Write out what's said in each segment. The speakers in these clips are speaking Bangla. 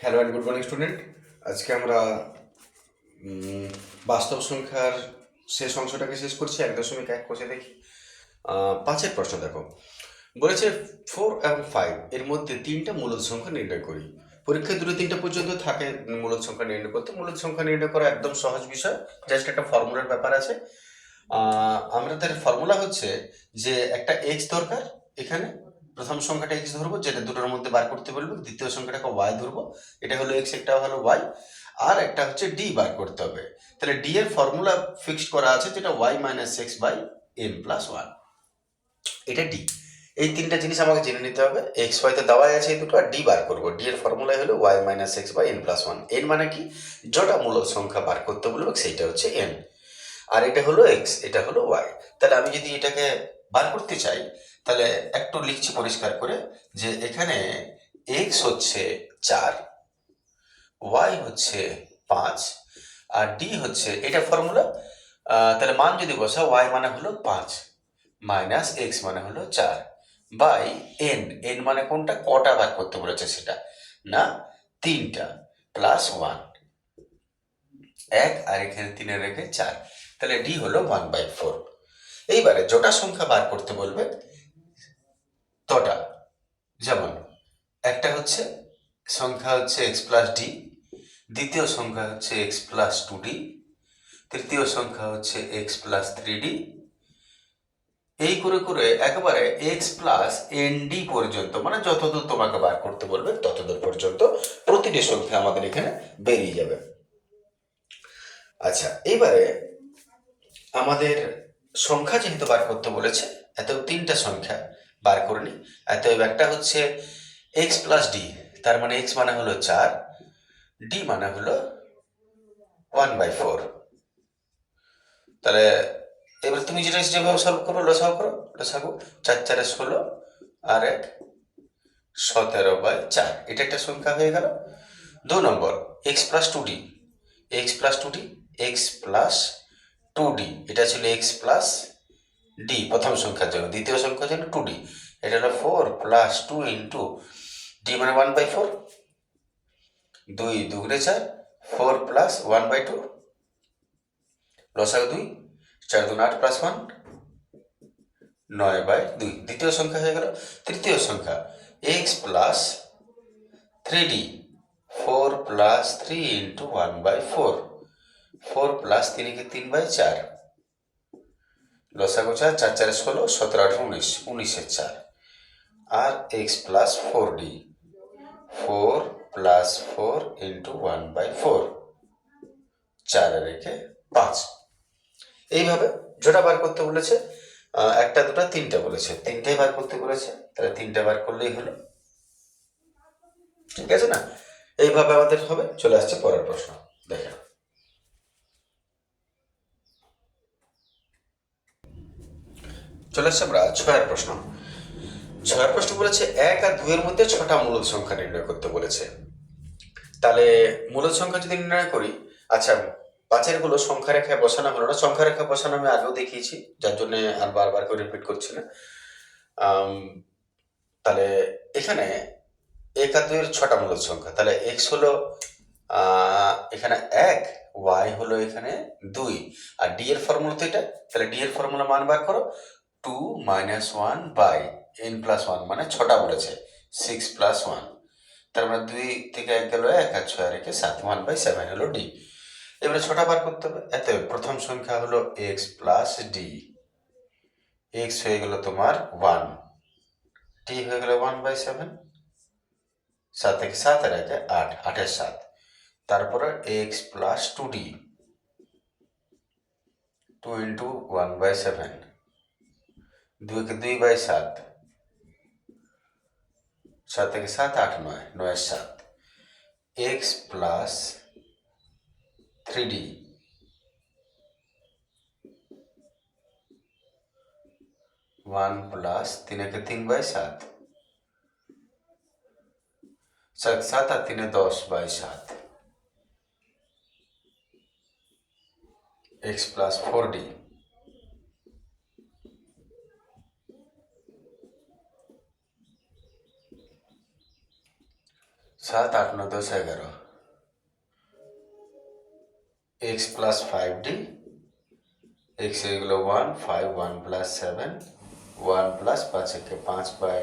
Hello and good morning student আজকে আমরা বাস্তব সংখ্যার শেষ অংশটাকে শেষ করছি এক দশমিক এক কোষে দেখি। পাঁচের প্রশ্ন দেখো। বলেছে ফোর এবং ফাইভ এর মধ্যে তিনটা মূলদ সংখ্যা নির্ণয় করি। পরীক্ষায় দুটো তিনটা পর্যন্ত থাকে মূলদ সংখ্যা নির্ণয় করতে। মূলদ সংখ্যা নির্ণয় করা একদম সহজ বিষয়। জাস্ট একটা ফর্মুলার ব্যাপার আছে। আহ, আমাদের ফর্মুলা হচ্ছে যে একটা এক্স দরকার এখানে প্রথম সংখ্যাটা এক্স ধরবো? যেটা দুটোর মধ্যে বার করতে বলব, দ্বিতীয় সংখ্যাটাকে ওয়াই ধরবো। এটা হলো এক্স একটা হলো ওয়াই আর একটা হচ্ছে ডি বার করতে হবে। তাহলে ডি এর ফর্মুলা ফিক্সড করা আছে, যেটা Y minus X by N plus one এটা ডি এই তিনটা জিনিস আমাকে জেনে নিতে হবে। এক্স ওয়াই তে দেওয়াই আছে এই দুটো, আর ডি বার করব। ডি এর ফর্মুলা হলো Y minus X by N plus one N মানে কি? যটা মূল সংখ্যা বার করতে বলব সেইটা হচ্ছে এন আর এটা হলো এক্স এটা হলো ওয়াই তাহলে আমি যদি এটাকে বার করতে চাই, তাহলে একটু লিখছি পরিষ্কার করে যে এখানে এক্স হচ্ছে চার ওয়াই হচ্ছে পাঁচ, আর ডি হচ্ছে, এটা ফর্মুলা তাহলে মান যদি বসা ওয়াই মানে হলো পাঁচ মাইনাস এক্স মানে হলো চার বাই এন এন মানে কোনটা, কটা বার করতে বলেছে সেটা, না, তিনটা প্লাস ওয়ান এক আর এখানে তিনের রেখে চার, তাহলে ডি হলো ওয়ান বাই ফোর এইবারে জোটা সংখ্যা বার করতে বলবে তটা। যেমন, একটা হচ্ছে সংখ্যা হচ্ছে এক্স প্লাস ডি দ্বিতীয় সংখ্যা হচ্ছে এক্স প্লাস টু ডি তৃতীয় সংখ্যা হচ্ছে এক্স প্লাস থ্রি ডি এই করে করে একেবারে এক্স প্লাস এন ডি পর্যন্ত মানে যতদূর তোমাকে বার করতে বলবে, ততদূর পর্যন্ত প্রতিটি সংখ্যা আমাদের এখানে বেরিয়ে যাবে। আচ্ছা এবারে আমাদের সংখ্যা যেহেতু বার করতে বলেছে, এত তিনটা সংখ্যা বার করে নি এত একটা হচ্ছে এক্স প্লাস ডি তার মানে এক্স মানে হলো চার ডি মানে হলো ওয়ান বাই ফোর তাহলে এবার তুমি যেটা যেভাবে সলভ করো লসাগু করো লসাগু চার, চারে ষোলো, আর এক, সতেরো বাই চার, এটা একটা সংখ্যা হয়ে গেল। দু নম্বর X plus two D X plus two D X plus two D এটা ছিল এক্স প্লাস ডি প্রথম সংখ্যার জন্য দ্বিতীয় সংখ্যার জন্য টু ডি এটা হলো four plus two into D মানে ওয়ান বাই ফোর দুই দুগুণে চার four plus one by two লসাগ দুই, চার দুন আট প্লাস ওয়ান নয় বাই দুই। দ্বিতীয় সংখ্যা হয়ে গেল। তৃতীয় সংখ্যা X plus three D four plus three into one by four four plus তিনকে তিন বাই চার। লসাগু চার চার ষোলো, সতেরো, আঠারো, উনিশ উনিশের চার। আর X plus four D. Four plus four into one by four. চারে রেখে পাঁচ। এইভাবে যেটা বার করতে বলেছে। একটা, দুটা, তিনটা বলেছে। তিনটাই বার করতে বলেছে। তাহলে তিনটা বার করলেই হলো। ঠিক আছে না? এইভাবে আমাদের হবে। চলে আসছে পরের প্রশ্ন। দেখেন চলে আসছে আমরা ছয়ের প্রশ্ন। ছয়ের প্রশ্ন বলেছে, এক আর দুইয়ের মধ্যে ছটা মূলদ সংখ্যা নির্ণয় করতে বলেছে। তাহলে মূলদ সংখ্যা যদি নির্ণয় করি আচ্ছা পাঁচেরগুলো সংখ্যা রেখায় বসানো হলো না, সংখ্যা রেখায় বসানো আমি আগেও দেখিয়েছি, যার জন্য আর বারবার করে রিপিট করছি না। তাহলে এখানে এক আর দুইয়ের ছটা মূলদ সংখ্যা, তাহলে এক্স হলো এখানে এক ওয়াই হলো এখানে দুই, আর ডি এর ফর্মুলা তো এটা, তাহলে ডি এর ফর্মুলা মান বার করো two minus one by N plus one মানে ছটা বলেছে সিক্স প্লাস ওয়ান তার মানে দুই থেকে এক গেল এক, আর ছয় রেখে সাত ওয়ান বাই সেভেন হলো ডি এবারে ছটা বার করতে হবে, এত প্রথম সংখ্যা হলো এক্স প্লাস ডি এক্স হয়ে গেল তোমার ওয়ান ডি হয়ে গেল ওয়ান বাই সেভেন সাত থেকে সাত আর একে আট, আটের সাত। তারপরে X plus two D two into one by seven দুইকে দুই বাই সাত সাত থেকে সাত আট নয় নয়ের সাত X plus three D one plus তিন একে তিন বাই সাত সাত সাত আর তিনে দশ বাই সাত এক্স প্লাস ফোর ডি সাত, আট, নয়, দশ, এগারো। X plus five D X এগুলো one five one plus seven one plus পাঁচ একে পাঁচ বাই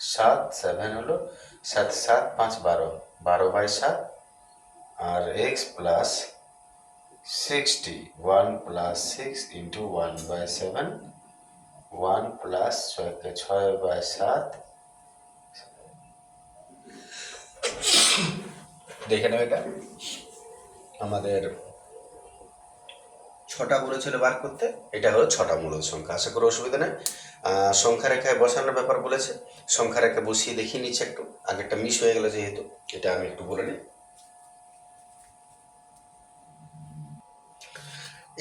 সাত সেভেন হলো সাত সাত, পাঁচ, বারো বারো বাই সাত। আর X plus sixty one plus six into one by seven one plus ছয়কে ছয় বাই সাত দেখে নেবে এটা। আমাদের ছটা বলেছিল বার করতে এটা হলো ছটা মূল সংখ্যা। আশা করি অসুবিধা নেই। সংখ্যা রেখায় বসানোর ব্যাপার বলেছে। সংখ্যা রেখা বসিয়ে দেখিয়ে নিচ্ছে একটু। আগেরটা মিস হয়ে গেল যেহেতু এটা আমি একটু বলে নিই।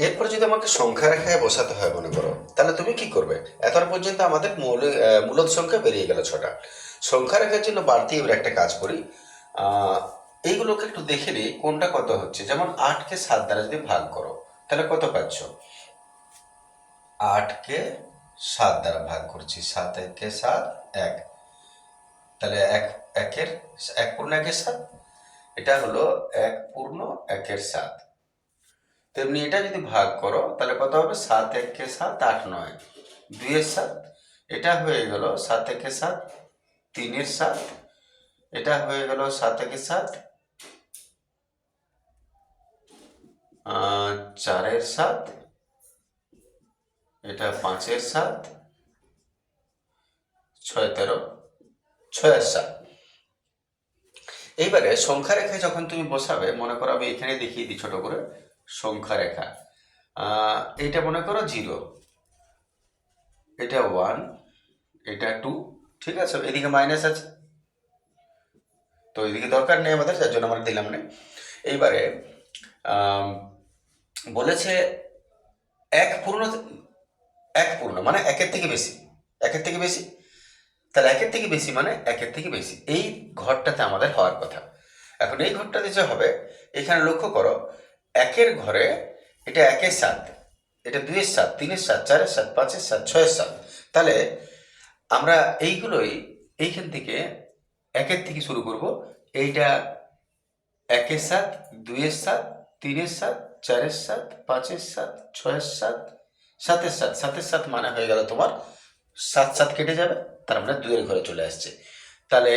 এরপর যদি আমাকে সংখ্যা রেখায় বসাতে হয় মনে করো তাহলে তুমি কি করবে? এতটা পর্যন্ত আমাদের মূল আহ, মূলত সংখ্যা বেরিয়ে গেল ছটা। সংখ্যা রেখার জন্য বাড়তি এবার একটা কাজ করি। এইগুলোকে একটু দেখে নিই, কোনটা কত হচ্ছে। যেমন আটকে সাত দ্বারা যদি ভাগ করো, তাহলে কত পাচ্ছ? আটকে সাত দ্বারা ভাগ করছি, সাত একে সাত, এক। তাহলে এক, একের, এক পূর্ণ একের সাত? এটা হলো এক পূর্ণ একের সাত। তেমনি এটা যদি ভাগ করো, তাহলে কত হবে? সাত একে সাত, আট, নয়। দুইয়ের সাত, এটা হয়ে গেল সাত একে সাত, তিনের সাত। এটা হয়ে গেল সাত একে সাত চারের সাত, এটা পাঁচের সাত, ছয় তেরো, ছয়ের সাত। এইবারে সংখ্যা রেখায় যখন তুমি বসাবে, মনে করো আমি এখানে দেখিয়ে দিই ছোট করে, সংখ্যা রেখা। এইটা মনে করো জিরো। এটা ওয়ান, এটা টু, ঠিক আছে? এদিকে মাইনাস আছে। তো এদিকে দরকার নেই আমাদের, যার জন্য আমরা দিলাম না। এইবারে বলেছে এক পূর্ণ এক পূর্ণ মানে একের থেকে বেশি, একের থেকে বেশি। তাহলে একের থেকে বেশি মানে একের থেকে বেশি। এই ঘরটাতে আমাদের হওয়ার কথা। এখন এই ঘরটাতে যে হবে, এখানে লক্ষ্য করো, একের ঘরে এটা একের সাত, এটা দুইয়ের সাত, তিনের সাত, চারের সাত, পাঁচের সাত, ছয়ের সাত। তাহলে আমরা এইগুলোই এইখান থেকে একের থেকে শুরু করব। এইটা একের সাত, দুইয়ের সাত, তিনের সাত চারের সাত, পাঁচের সাত, ছয়ের সাত, সাতের সাত সাতের সাত মানে হয়ে গেল তোমার সাত সাত কেটে যাবে, তার মানে দুইয়ের ঘরে চলে আসছে। তাহলে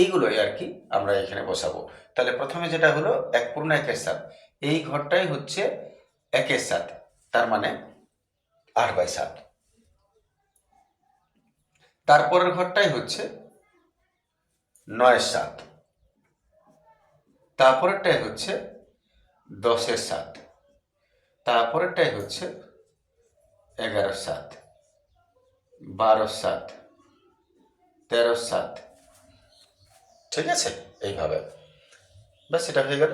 এইগুলোই আর কি আমরা এখানে বসাবো। তাহলে প্রথমে যেটা হলো এক পূর্ণ একের সাত, এই ঘরটাই হচ্ছে একের সাত, তার মানে আট বাই সাত। তারপরের ঘরটাই হচ্ছে নয়ের সাত, তারপরেরটাই হচ্ছে দশের সাত। তারপরেরটাই হচ্ছে এগারোর সাত, বারো সাত, তেরো সাত। ঠিক আছে? এইভাবে। ব্যাস, এটা হয়ে গেল।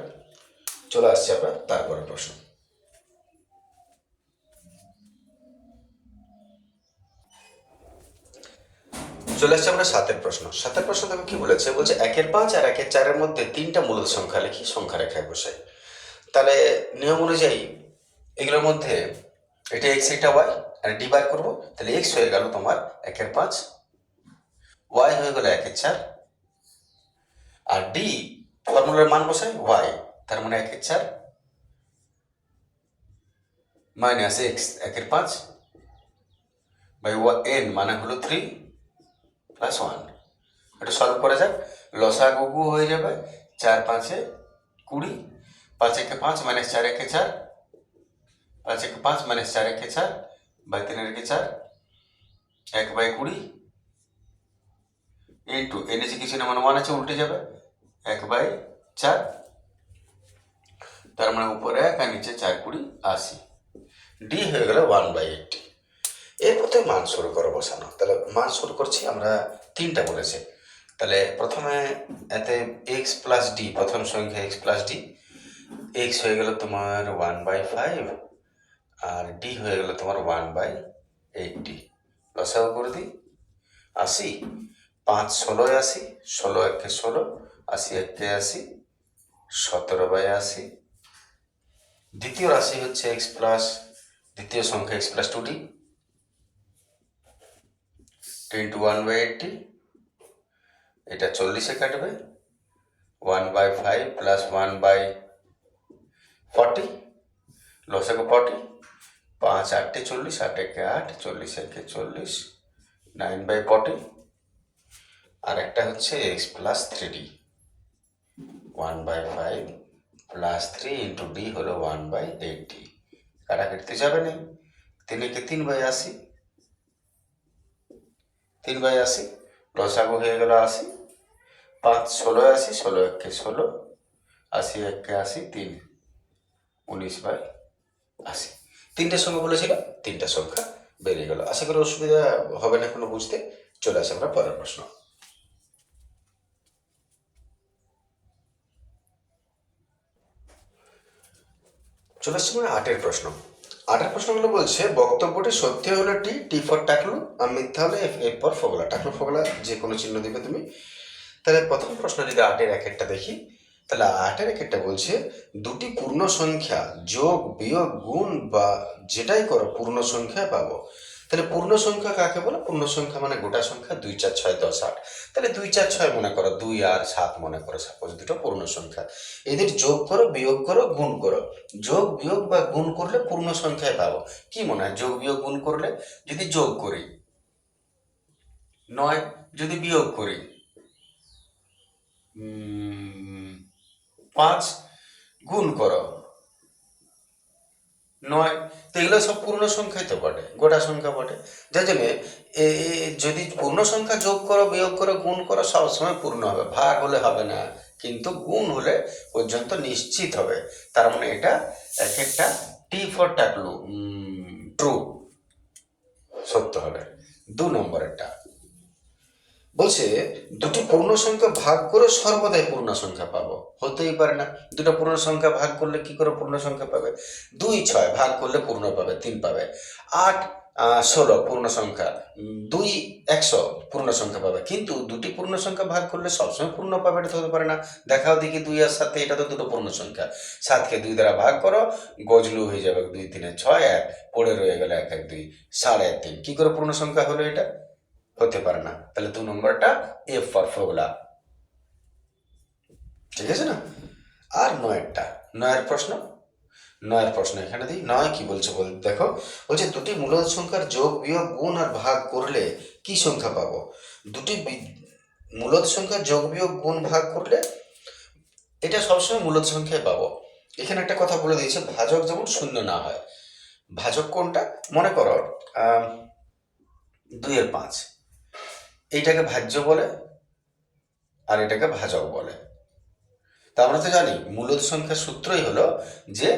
চলে আসছি আমরা তারপরে প্রশ্ন। চলে আসছে আমরা সাতের প্রশ্ন। সাতের প্রশ্ন দেখো কি বলেছে? বলছে একের পাঁচ আর একের চারের মধ্যে তিনটা মূল সংখ্যা লিখি সংখ্যা রেখায় বসাই। তাহলে নিয়ম অনুযায়ী এগুলোর মধ্যে এটা এক্স এটা ওয়াই আর ডি বার করব, তাহলে এক্স হয়ে গেল তোমার একের পাঁচ ওয়াই হয়ে গেল একের চার, আর ডি ফর্মুলার মান বসাই ওয়াই তার মানে একের চার মাইনাস এক্স একের পাঁচ বাই ওয়া এন মানে হলো থ্রি প্লাস ওয়ান এটা সলভ করা যাক লসা গুগু হয়ে যাবে চার পাঁচে কুড়ি, পাঁচ একে পাঁচ মাইনাস চার একে চার পাঁচ একে পাঁচ মাইনাস চার একে চার বাই তিন একে চার, এক বাই কুড়ি ইন্টু এ নিচে কিছু না মানে ওয়ান আছে, উল্টে যাবে, এক বাই চার, তার মানে উপরে এক আর নিচে চার কুড়ি আশি। ডি হয়ে গেল ওয়ান বাই এইটটি এরপর থেকে মান শুরু করো বসানো। তাহলে মান শুরু করছি, আমরা তিনটা বলেছে। তাহলে প্রথমে এতে এক্স প্লাস ডি প্রথম সংখ্যা এক্স প্লাস ডি এক্স হয়ে গেল তোমার ওয়ান বাই ফাইভ আর ডি হয়ে গেল তোমার ওয়ান বাই এইটটি লসাও করে দিই। আশি, পাঁচ ষোলোয় আশি, ষোলো একে ষোলো, আশি একে আশি, সতেরো বাই আশি। দ্বিতীয় রাশি হচ্ছে এক্স প্লাস দ্বিতীয় সংখ্যা X plus two D two one by eighty এটা চল্লিশে কাটবে। One by five plus one by forty লসাগু ফর্টি পাঁচ আটটি চল্লিশ, আট একে আট, চল্লিশ একে চল্লিশ নাইন বাই ফর্টি আর একটা হচ্ছে X plus three D one by five plus three into D হলো one by eight D eighty কাটাকাটিতে যাবে না? তিনকে তিন বাই আশি, তিন বাই আশি লসাগু হয়ে গেল আশি, পাঁচ ষোলো আশি, ষোলো একে ষোলো, আশি একে আশি, তিন, উনিশ বাই আশি। তিনটে সংখ্যা বলেছিল, তিনটা সংখ্যা বেরিয়ে গেল। আশা করি অসুবিধা হবে না কোনো বুঝতে। চলে আসে আমরা পরের প্রশ্ন। চলে আসছে মানে আটের প্রশ্ন। আটের প্রশ্নগুলো বলছে, বক্তব্যটি সত্যি হলে টি টি ফর টাকলু আর মিথ্যা হলে এফ এফ ফর ফগলা। টাকলু ফগলা যে কোনো চিহ্ন দিবে তুমি। তাহলে প্রথম প্রশ্ন যদি আটের এক একটা দেখি তাহলে আটের একটা বলছে, দুটি পূর্ণ সংখ্যা যোগ, বিয়োগ, গুণ বা যেটাই করো, পূর্ণ সংখ্যা পাবো তাহলে পূর্ণ সংখ্যা কাকে বলে? পূর্ণ সংখ্যা মানে গোটা সংখ্যা দুই, চার, ছয়, দশ, আট। তাহলে দুই, চার, ছয় মনে করো, দুই আর সাত মনে করো সাপোজ দুটো পূর্ণ সংখ্যা। এদের যোগ করো, বিয়োগ করো, গুণ করো। যোগ, বিয়োগ বা গুণ করলে পূর্ণ সংখ্যায় পাবো। কি মনে হয়? যোগ, বিয়োগ, গুণ করলে? যদি যোগ করি, নয়, যদি বিয়োগ করি পাঁচ গুণ করো। নয়। তো এগুলো সব পূর্ণ সংখ্যাই তো বটে, গোটা সংখ্যা বটে। যার জন্য যদি পূর্ণ সংখ্যা যোগ করো, বিয়োগ করো, গুণ করো, সবসময় পূর্ণ হবে, ভাগ হলে হবে না, কিন্তু গুণ হলে পর্যন্ত নিশ্চিত হবে। তার মানে এটা এক একটা টি ফর টাকলু ট্রু সত্য হবে। দু নম্বরেরটা। বলছে, দুটি পূর্ণ সংখ্যা ভাগ করে সর্বদাই পূর্ণ সংখ্যা পাবো। হতেই পারে না। দুটো পূর্ণ সংখ্যা ভাগ করলে কি করে পূর্ণ সংখ্যা পাবে? দুই, ছয় ভাগ করলে পূর্ণ পাবে, তিন পাবে। আট ষোলো পূর্ণ সংখ্যা দুই, একশো পূর্ণ সংখ্যা পাবে। কিন্তু দুটি পূর্ণ সংখ্যা ভাগ করলে সবসময় পূর্ণ পাবে এটা হতে পারে না। দেখাও দেখি দুই আর সাথে এটা তো দুটো পূর্ণ সংখ্যা। সাতকে দুই দ্বারা ভাগ করো, গজলু হয়ে যাবে দুই, তিনে ছয়, এক, পড়ে রয়ে গেলে এক এক, দুই, সাড়ে তিন। কী করে পূর্ণ সংখ্যা হলো এটা? হতে পারে না। তাহলে দু নম্বরটা এফ ফর ফোগলা ঠিক আছে না? আর নয়েরটা। নয়ের প্রশ্ন? নয়ের প্রশ্ন এখানে দিই। নয় কি বলছে বল? দেখো, বলছে দুটি মূলদ সংখ্যার যোগ, বিয়োগ, গুণ আর ভাগ করলে কি সংখ্যা পাবো? দুটি মূলদ সংখ্যার যোগ, বিয়োগ, গুণ, ভাগ করলে এটা সবসময় মূলদ সংখ্যায় পাবো। এখানে একটা কথা বলে দিয়েছে, ভাজক যেমন শূন্য না হয়। ভাজক কোনটা? মনে করো দুইয়ের পাঁচ। এইটাকে ভাজ্য বলে আর এটাকে ভাজক বলে। তা আমরা তো জানি, মূলত সংখ্যার সূত্রই হলো যে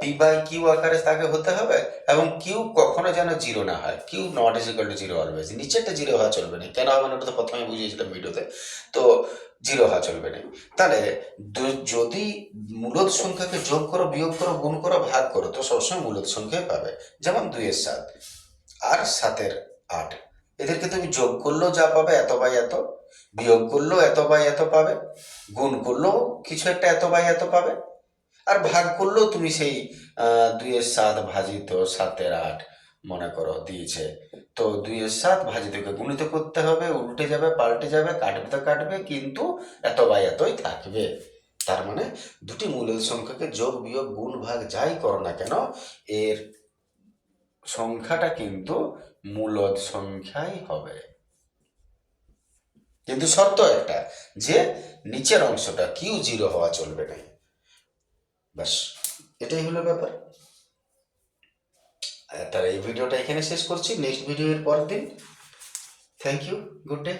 পি বাই কিউ আকারে তাকে হতে হবে এবং কিউ কখনো যেন জিরো না হয়। Q not is equal to zero always নিচেরটা জিরো হওয়া চলবে না। কেন হবে না ওটা তো প্রথমে বুঝিয়েছিলাম ভিডিওতে। তো জিরো হওয়া চলবে না। তাহলে যদি মূলত সংখ্যাকে যোগ করো, বিয়োগ করো, গুণ করো, ভাগ করো, তো সবসময় মূলত সংখ্যায় পাবে। যেমন দুইয়ের সাত। আর সাতের আট। এদেরকে তুমি যোগ করলেও যা পাবে, এত বাই এত, বিয়োগ করলেও এত বাই এত পাবে, গুণ করলেও কিছু একটা এত বাই এত পাবে, আর ভাগ করলেও তুমি সেই দুইয়ের সাত ভাজিত সাতের আট, মনে করো, দিয়েছে। তো দুইয়ের সাত ভাজিতকে গুণিত করতে হবে, উল্টে যাবে, পাল্টে যাবে, কাটবে তো কাটবে, কিন্তু এত বাই এতই থাকবে। তার মানে দুটি মূলের সংখ্যাকে যোগ, বিয়োগ, গুণ, ভাগ যাই করো না কেন, এর সংখ্যাটা কিন্তু মূলদ সংখ্যাই হবে। কিন্তু শর্ত একটা, যে নিচের অংশটা কিউ জিরো হওয়া চলবে না। ব্যাস, এটাই হলো ব্যাপার। তার এই ভিডিওটা এখানে শেষ করছি। নেক্সট ভিডিও এর পরের দিন। Thank you good day